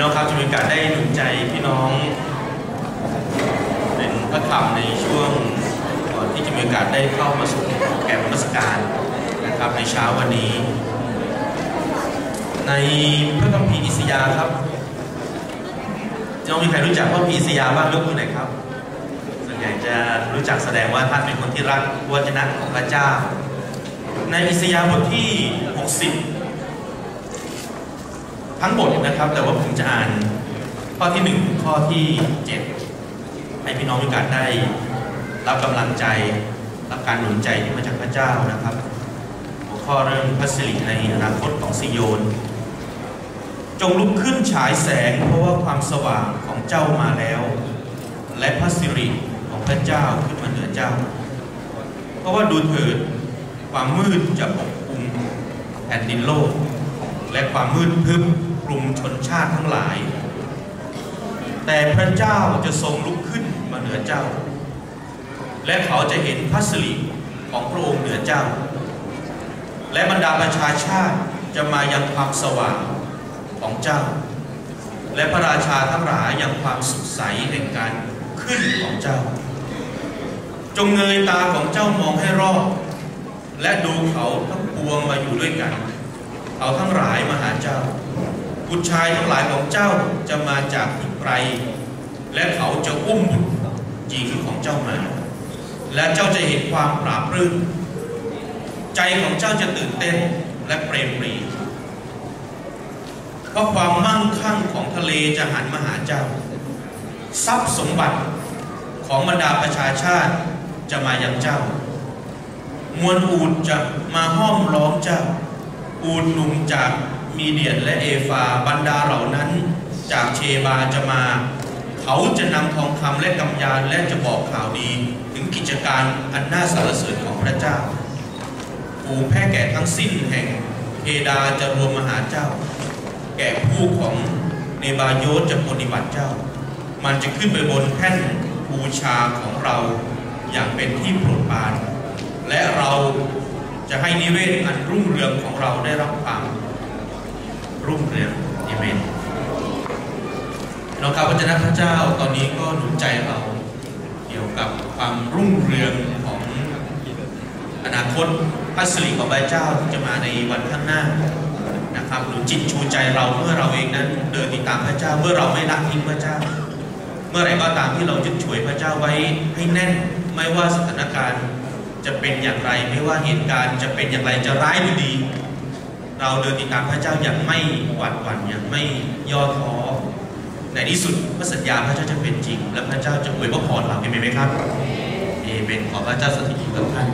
น้องครับจะมีโอกาสได้หนุนใจพี่น้อง เป็นพระคำในช่วงก่อนที่จะมีโอกาสได้เข้ามาสู่แก่นมัสการนะครับในเช้าวันนี้ ในพระคัมภีร์อิสยาครับจะมีใครรู้จักพระคัมภีร์อิสยาบ้างยกมือหน่อยครับส่วนใหญ่จะรู้จักแสดงว่าท่านเป็นคนที่รักวจนะของพระเจ้า ในอิสยาบทที่ 60 ทั้งบทนะครับ แต่ว่าผมจะอ่านข้อที่1ถึงข้อที่ 7 ให้พี่น้องมีโอกาสได้ รับกำลังใจ รับการหนุนใจที่มาจากพระเจ้านะครับ หัวข้อเรื่องพระสิริในอนาคตของซิโยน จงลุกขึ้นฉายแสงเพราะว่าความสว่างของเจ้ามาแล้ว และพระสิริของพระเจ้าขึ้นมาเหนือเจ้า เพราะว่าดูเถิดความมืดจะปกคลุมแผ่นดินโลก และความมืดพึบ ลุ่มชนชาติทั้งหลาย แต่พระเจ้าจะทรงลุกขึ้นมาเหนือเจ้า และเขาจะเห็นพระสิริของพระองค์เหนือเจ้า และบรรดาประชาชาติจะมายังความสว่างของเจ้า และพระราชาทั้งหลายยังความสุขใสแห่งการขึ้นของเจ้า จงเงยตาของเจ้ามองให้รอบและดูเขาทั้งปวงมาอยู่ด้วยกัน เขาทั้งหลายมาหาเจ้า บุตรชายทั้งหลายของเจ้าจะมาจากที่ไกลและเขาจะอุ้มบุตรหญิงของเจ้ามา และเจ้าจะเห็นความปราบรื้มใจของเจ้าจะตื่นเต้นและเปรมปรีเพราะความมั่งคั่งของทะเลจะหันมาหาเจ้า ทรัพย์สมบัติของบรรดาประชาชาติจะมายังเจ้า มวลอูดจะมาห้อมล้อมเจ้า อูดหนุ่มจาก มีเดียนและเอฟาบรรดาเหล่านั้น จากเชบาจะมา เขาจะนำทองคำและกำยานและจะบอกข่าวดี ถึงกิจการอันน่าสรรเสริญของพระเจ้าฝูงแพ้แก่ทั้งสิ้นแห่งเพดาจะรวมมหาเจ้า แก่ผู้ของเนบาโยตจะปฏิบัติเจ้า มันจะขึ้นไปบนแท่นบูชาของเราอย่างเป็นที่โปรดปราน และเราจะให้นิเวศอันรุ่งเรืองของเราได้รับความ รุ่งเรืองอเมนน้องครับพระเจ้าพระเจ้าตอนนี้ก็หนุนใจเราเกี่ยวกับความรุ่งเรืองของอนาคตพระสิริของพระเจ้าที่จะมาในวันข้างหน้านะครับหนุนจิตชูใจเราเมื่อเราเองนั้นเดินติดตามพระเจ้าเมื่อเราไม่ละทิ้งพระเจ้า เมื่อไรก็ตามที่เรายึดฉวยพระเจ้าไว้ให้แน่นไม่ว่าสถานการณ์จะเป็นอย่างไร ไม่ว่าเหตุการณ์จะเป็นอย่างไรจะร้ายหรือดี เราเดินติดตามพระเจ้าอย่างไม่หวั่นหวั่นอย่างไม่ย่อท้อในที่สุดพระสัญญาพระเจ้าจะเป็นจริง และพระเจ้าจะอวยพระพรเราเป็นไหมครับเอเมนขอพระเจ้าสถิตอยู่กับท่าน